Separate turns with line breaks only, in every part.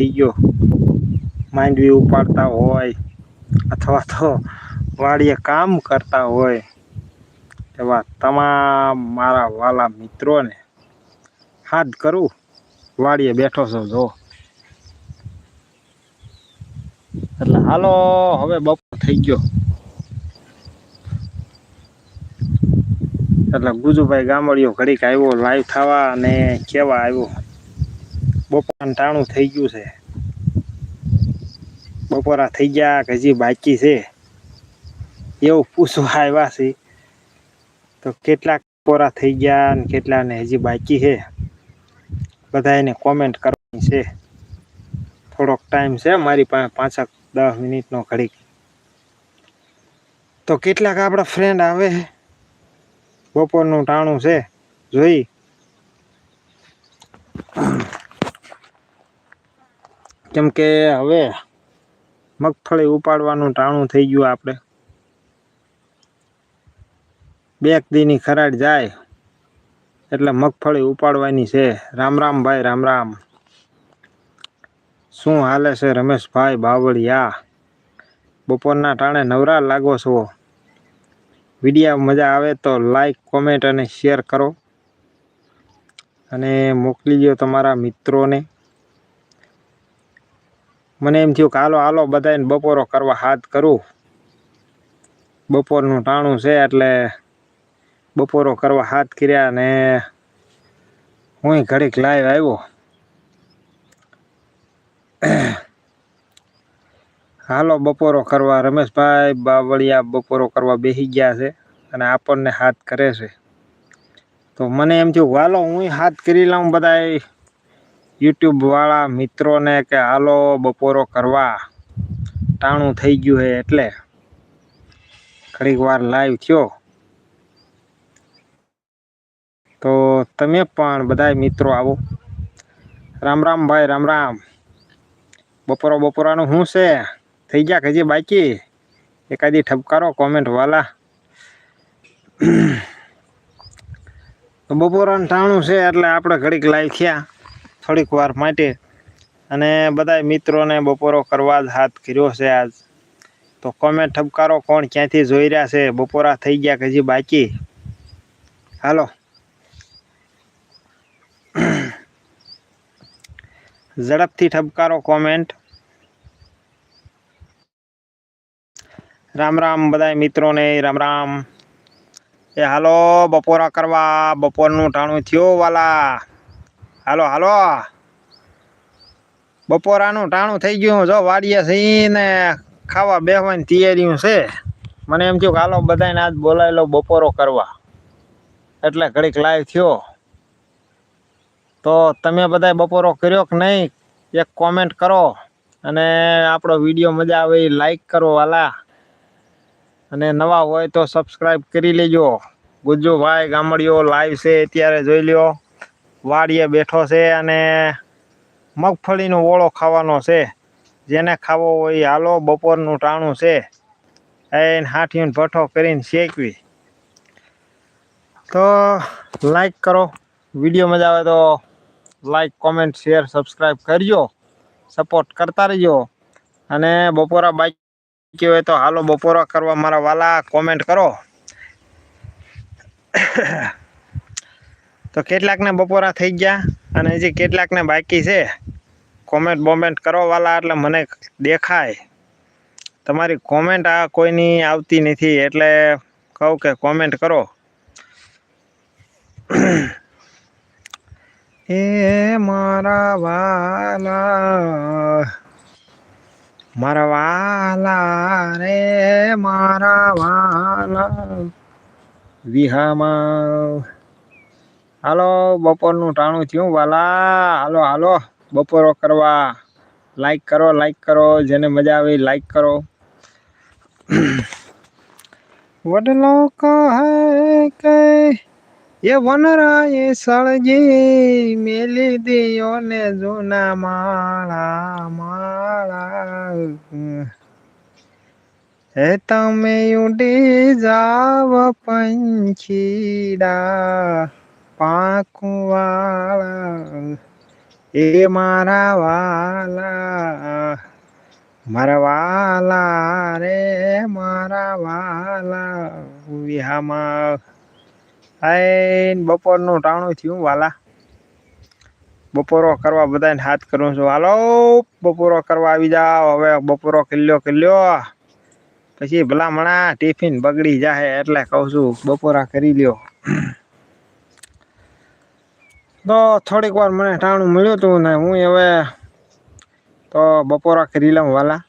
થઈ ગયો માંડવી ઉપાડતા હોય અથવા તો વાડીએ કામ કરતા હોય, એવા તમામ મારા વાલા મિત્રોને હાથ કરું, વાડીએ બેઠો છો, જો. એટલે હાલો, હવે બપોર થઈ ગયો. એટલે ગુજુભાઈ ગામડીઓ ઘડીક આવ્યો લાઈવ થવા અને કેવા આવ્યો? બપોર ટાણું થઈ ગયું છે. બપોરા થઈ ગયા કે હજી બાકી છે. એવું પૂછવા આવ્યા છે. તો કેટલાક બપોરા થઈ ગયા ને કેટલા ને હજી બાકી છે. બધા એને કોમેન્ટ કરવાની છે. થોડોક ટાઈમ છે મારી પાસે પાંચક દસ મિનિટનો ઘડીક. તો કેટલાક આપણા ફ્રેન્ડ આવે બપોરનું ટાણું છે. જોઈ. કેમ કે હવે મગફળી ઉપાડવાનું ટાણું થઈ ગયું આપણે. બેક દીની ખરાડ જાય, એટલે મગફળી ઉપાડવાની છે. રામ રામ ભાઈ, રામ રામ. શું હાલે છે રમેશભાઈ બાવળિયા? બપોરના ટાણે નવરા લાગો છો? વીડિયો મજા આવે તો લાઈક કોમેન્ટ અને શેર કરો. અને મોકલી દો તમારા મિત્રોને. મને એમ થયું કે હાલો હાલો બધાને બપોરો કરવા હાથ કરું. બપોરનું ટાણું છે એટલે બપોરો કરવા હાથ કર્યા ને હું ઘડીક લાઈવ આવ્યો. હાલો બપોરો કરવા રમેશભાઈ બાવળિયા બપોરો કરવા બેસી ગયા છે અને આપણને હાથ કરે છે. તો મને એમ થયું હાલો હું હાથ કરી લઉં બધા યુટ્યુબ વાળા મિત્રોને કે હાલો બપોરો કરવા. ટાણું થઈ ગયું છે એટલે. ઘડીક વાર લાઈવ થયો. તો તમે પણ બધા મિત્રો આવો. રામ રામ ભાઈ, રામ રામ. બપોરો બપોરાનું શું છે? થઈ ગયા હજી બાકી? એકાદી ઠપકારો કોમેન્ટ વાલા. બપોરાનું ટાણું છે એટલે આપણે ઘડીક લાઈવ થયા. થોડીક વાર માટે અને બધા મિત્રોને બપોરો કરવા જ હાથ કર્યો છે આજ. તો કોમેન્ટ ઠપકારો કોણ ક્યાંથી જોઈ રહ્યા છે? બપોરા થઈ ગયા કે હજી બાકી? હાલો. ઝડપથી ઠપકારો કોમેન્ટ રામ રામ બધા મિત્રોને, રામ રામ. એ હાલો, બપોરા કરવા બપોરનું ટાણું થયો વાલા. હાલો હાલો. બપોરાનું ટાણું થઈ ગયું. જો વાડીએ થઈને ખાવા બેહવાની તૈયારીઓ છે. મને એમ થયું કે હાલો બધાને આજ બોલાવી લો બપોરો કરવા. એટલે ઘડીક લાઈવ થયો. તો તમે બધા બપોરો કર્યો કે નહીં, એક કોમેન્ટ કરો. અને આપણો વીડિયો મજા આવે એ લાઈક કરો, વાલા. અને નવા હોય તો સબસ્ક્રાઈબ કરી લેજો. ગુજ્જુભાઈ ગામડીઓ લાઈવ છે, અત્યારે જોઈ લ્યો. વાડીએ બેઠો છે અને મગફળીનો ઓળો ખાવાનો છે. જેને ખાવો હોય હાલો બપોરનું ટાણું છે. એને હાથીને ભઠ્ઠો કરીને શેકવી. તો લાઈક કરો. વીડિયો મજા આવે તો લાઈક કોમેન્ટ શેર સબસ્ક્રાઈબ કરજો. સપોર્ટ કરતા રહેજો. અને બપોરા બાઈક હોય તો હાલો બપોરા કરવા મારા વાલા કોમેન્ટ કરો. તો કેટલાકને બપોરા થઈ ગયા અને હજી કેટલાકને બાકી છે? કોમેન્ટ બોમેન્ટ કરવાવાલા એટલે મને દેખાય. તમારી કોમેન્ટ આ કોઈની આવતી નથી એટલે કહું કે કોમેન્ટ કરો. એ મારા વાલા. મારા વાલા રે મારા વાલા. વિહામાં હાલો, બપોરનું ટાણું થયું, વાલા. હાલો હાલો, બપોરો કરવા. લાઈક કરો લાઈક કરો, જેને મજા આવે લાઈક કરો. વડલો કહે કે? એ વનરાએ સળજી મેલી દિયો ને જૂના માળા માળા. હે તમે ઉડી જાવ પંખીડા. પાંખવાળા એ મારા વાલા મારા વાલા રે, મારા વાલા, વિહામાં. આઈન બપોરનું ટાણું થયું, વાલા. બપોરો કરવા બધાને હાથ કરું છું. હાલો, બપોરો કરવા આવી જાઓ. હવે બપોરો કિલ્લો કિલ્લો. પછી ભલામણા, ટિફિન બગડી જાય એટલે કહું છું, બપોરા કરી લ્યો. તો થોડીક વાર મને ટાણું મળ્યું હતું ને હું હવે તો બપોરા કરી લઉં વાલા.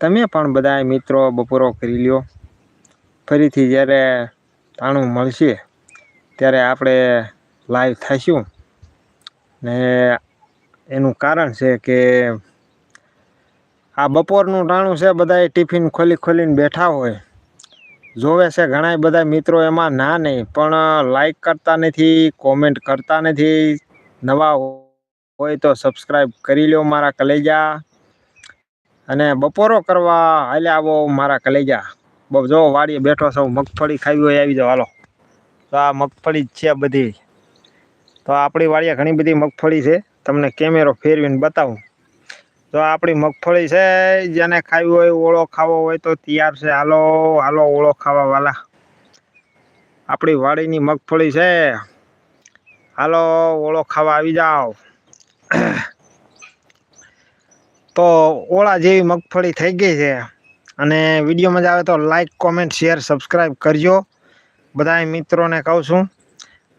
તમે પણ બધા મિત્રો બપોરો કરી લ્યો. ફરીથી જ્યારે ટાણું મળશે ત્યારે આપણે લાઈવ થઈશું. ને એનું કારણ છે કે આ બપોરનું ટાણું છે બધા ટિફિન ખોલી ખોલીને બેઠા હોય. જોવે છે ઘણા બધા મિત્રો એમાં ના નહીં, પણ લાઈક કરતા નથી કોમેન્ટ કરતા નથી. નવા હોય તો સબસ્ક્રાઈબ કરી લ્યો મારા કલેજા. અને બપોરો કરવા હાલે આવો મારા કલેજા. જો વાડીએ બેઠો છો, મગફળી ખાવી હોય આવી જાઓ, હાલો. તો આ મગફળી છે બધી. તો આપણી વાડીએ ઘણી બધી મગફળી છે. તમને કેમેરો ફેરવીને બતાવું. તો આપણી મગફળી છે, જેને ખાવી હોય, ઓળો ખાવો હોય તો તૈયાર છે. હાલો હાલો, ઓળો ખાવા વાલા. આપણી વાડીની મગફળી છે. હાલો, ઓળો ખાવા આવી જાઓ. તો ઓળા જેવી મગફળી થઈ ગઈ છે. અને વીડિયો મજા આવે તો લાઈક કોમેન્ટ શેર સબસ્ક્રાઈબ કરજો. બધા મિત્રોને કહું છું.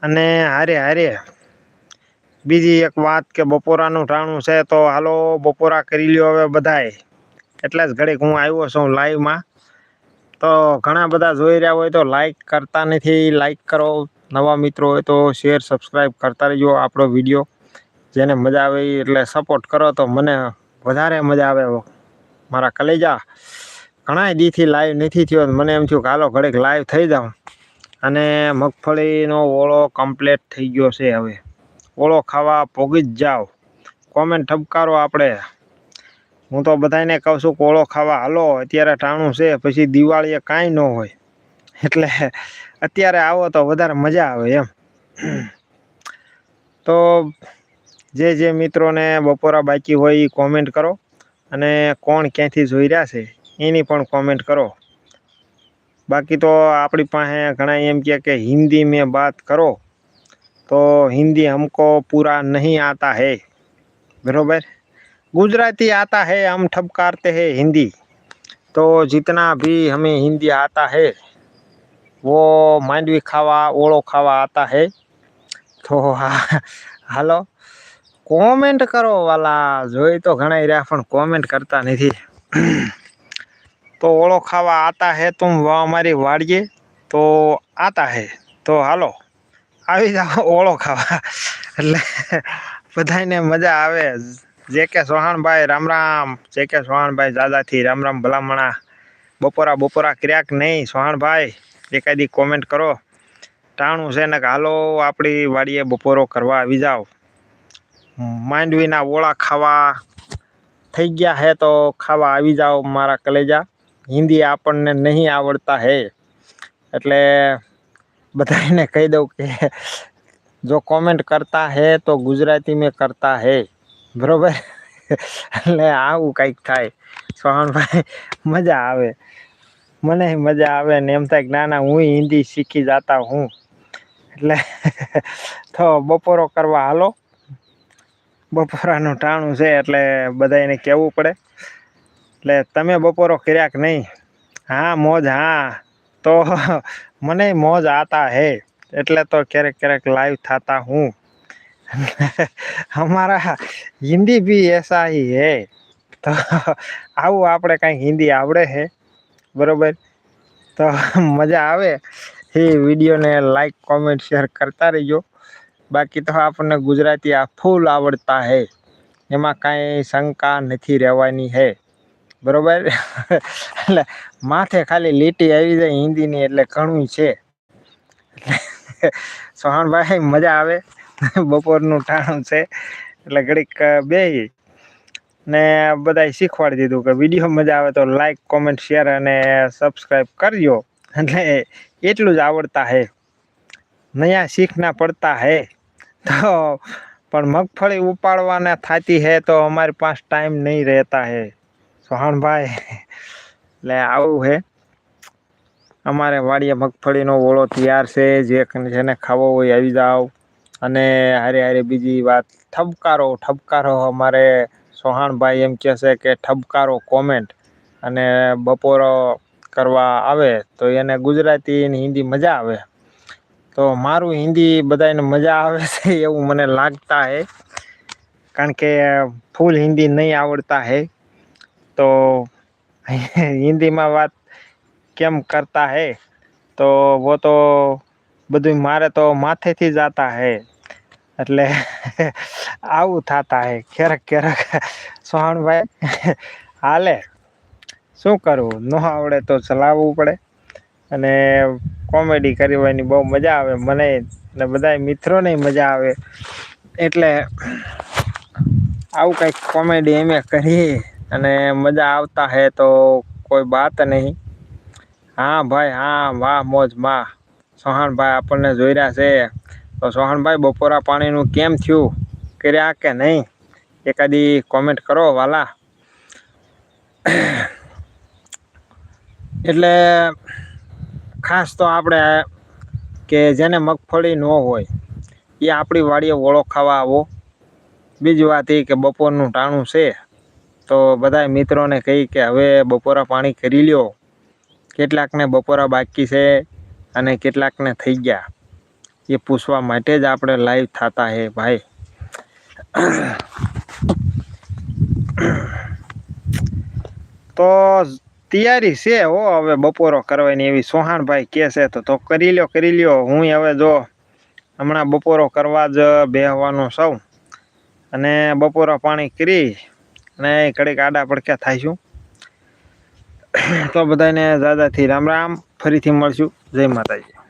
અને હારે હારે બીજી એક વાત કે બપોરાનું ટાણું છે તો હાલો બપોરા કરી લ્યો હવે બધાય એટલે જ ઘડીક હું આવ્યો છું લાઈવમાં. તો ઘણા બધા જોઈ રહ્યા હોય તો લાઈક કરતા નથી લાઈક કરો. નવા મિત્રો હોય તો શેર સબસ્ક્રાઈબ કરતા રહેજો આપણો વીડિયો જેને મજા આવે એટલે સપોર્ટ કરો તો મને વધારે મજા આવે મારા કલેજા ઘણા દીથી લાઈવ નથી થયો મને એમ થયું કે હાલો ઘડીક લાઈવ થઈ જાઉં. અને મગફળીનો ઓળો કમ્પ્લીટ થઈ ગયો છે હવે. ઓળો ખાવા ભોગી જ જાઓ. કોમેન્ટ ઠપકારો આપણે. હું તો બધાને કહું છું કે ઓળો ખાવા હાલો, અત્યારે ટાણું છે, પછી દિવાળીએ કાંઈ ન હોય. એટલે અત્યારે આવો તો વધારે મજા આવે એમ. તો જે જે મિત્રોને બપોરા બાકી હોય એ કોમેન્ટ કરો. અને કોણ ક્યાંથી જોઈ રહ્યા છે, એની પણ કોમેન્ટ કરો. બાકી તો આપણી પાસે ઘણા એમ કહે કે હિન્દી મેં બાત કરો. तो हिंदी हमको पूरा नहीं आता है बरोबर गुजराती आता है हम ठपकारते हैं हिंदी तो जितना भी हमें हिंदी आता है वो માંડવી ખાવા ઓળો ખાવા આતા હે તો હાલો કોમેન્ટ કરો વાલા જોઈ તો ઘણા રહ્યા પણ કોમેન્ટ કરતા નથી તો ઓળો ખાવા આતા હે તુમ અમારી વાડીએ તો આતા હે તો હાલો આવી જાઓ ઓળો ખાવા. એટલે બધાને મજા આવે. જે કે સોહાણભાઈ રામ રામ, જે કે સોહાણભાઈ દાદાથી રામ રામ ભલામણા. બપોરા બપોરા ક્યાંક નહીં. સોહાણભાઈ, એકાદી કોમેન્ટ કરો. ટાણું છે ને કે હાલો આપણી વાડીએ બપોરો કરવા આવી જાઓ માંડવીના ઓળા ખાવા થઈ ગયા હે તો ખાવા આવી જાઓ મારા કલેજા. હિન્દી આપણને નહીં આવડતા હે. એટલે બધાને કહી દઉં કે જો કોમેન્ટ કરતા હે તો ગુજરાતી મેં કરતા હે. બરોબર? એટલે આવું કંઈક થાય. સોહણભાઈ, મજા આવે. મને મજા આવે ને એમ થાય ના ના, હું હિન્દી શીખી જતા હું. એટલે તો બપોરો કરવા હાલો. બપોરાનું ટાણું છે એટલે બધાને કહેવું પડે. એટલે તમે બપોરો કર્યા કે નહીં? હા, મોજ, હા. તો મને મોજ આતા હે, એટલે તો ક્યારેક ક્યારેક લાઈવ થતા હું. અમારા હિન્દી બી એસા હી. હે તો આવું આપણે કાંઈ હિન્દી આવડે હે? બરોબર? તો મજા આવે એ વિડીયોને લાઈક કોમેન્ટ શેર કરતા રહીજો. બાકી તો આપણને ગુજરાતી આ ફૂલ આવડતા હે. એમાં કાંઈ શંકા નથી રહેવાની હે. બરોબર? એટલે માથે ખાલી લીટી આવી જાય હિન્દીની એટલે ઘણું છે. સોહણભાઈ, મજા આવે? બપોરનું ટાણું છે. એટલે ઘડીક બે ને બધા શીખવાડી દીધું કે વીડિયો મજા આવે તો લાઈક, કોમેન્ટ, શેર અને સબસ્ક્રાઈબ કરજો. એટલે એટલું જ આવડતા હે. નયા શીખના પડતા હે. તો પણ મગફળી ઉપાડવાના થતી હે તો અમારી પાસે ટાઈમ નહીં રહેતા હે. સોહાણભાઈ એટલે આવું છે. અમારે વાડીએ મગફળીનો ઓળો તૈયાર છે. જે જેને ખાવો હોય આવી જાઓ. અને હારે હારે બીજી વાત, ઠબકારો ઠબકારો અમારે સોહાણભાઈ એમ કહે છે કે ઠબકારો કોમેન્ટ અને બપોરો કરવા આવે તો એને ગુજરાતી અને હિન્દી મજા આવે. તો મારું હિન્દી બધાને મજા આવે છે એવું મને લાગતા હે. કારણ કે ફૂલ હિન્દી નહીં આવડતા હે. તો હિન્દીમાં વાત કેમ કરતા હે? તો વો તો બધું મારે તો માથેથી જ આતા હે. એટલે આવું થતા હે. ક્યારેક ક્યારેક સોહાણભાઈ હાલે. શું કરવું? ન આવડે તો ચલાવવું પડે. અને કોમેડી કરવાની બહુ મજા આવે મને ને બધા મિત્રોને મજા આવે. એટલે આવું કંઈક કોમેડી એમે કરી અને મજા આવતા હે તો કોઈ બાત નહીં. હા ભાઈ, હા, વાહ, મોજમાં સોહાણભાઈ આપણને જોઈ રહ્યા છે. તો સોહાણભાઈ બપોરા પાણીનું કેમ થયું? કર્યા કે નહીં? એકાદી કોમેન્ટ કરો વાલા. એટલે ખાસ તો આપણે કે જેને મગફળી ન હોય, એ આપણી વાડીએ ઓળખાવા આવો. બીજી વાત એ કે બપોરનું ટાણું છે. તો બધા મિત્રોને કહી કે હવે બપોરા પાણી કરી લ્યો. કેટલાકને બપોરા બાકી છે અને કેટલાકને થઈ ગયા. એ પૂછવા માટે જ આપણે લાઈવ થતા હે ભાઈ. તો તૈયારી છે હો હવે બપોરો કરવાની એવી. સોહાણભાઈ કહે છે તો તો કરી લ્યો કરી લ્યો. હું હવે જો હમણાં બપોરો કરવા જ બેહવાનો સૌ અને બપોરા પાણી કરી અને કડીક આડા પડક્યા થાયશું તો બધાને દાદાથી રામ રામ ફરીથી મળશું. જય માતાજી.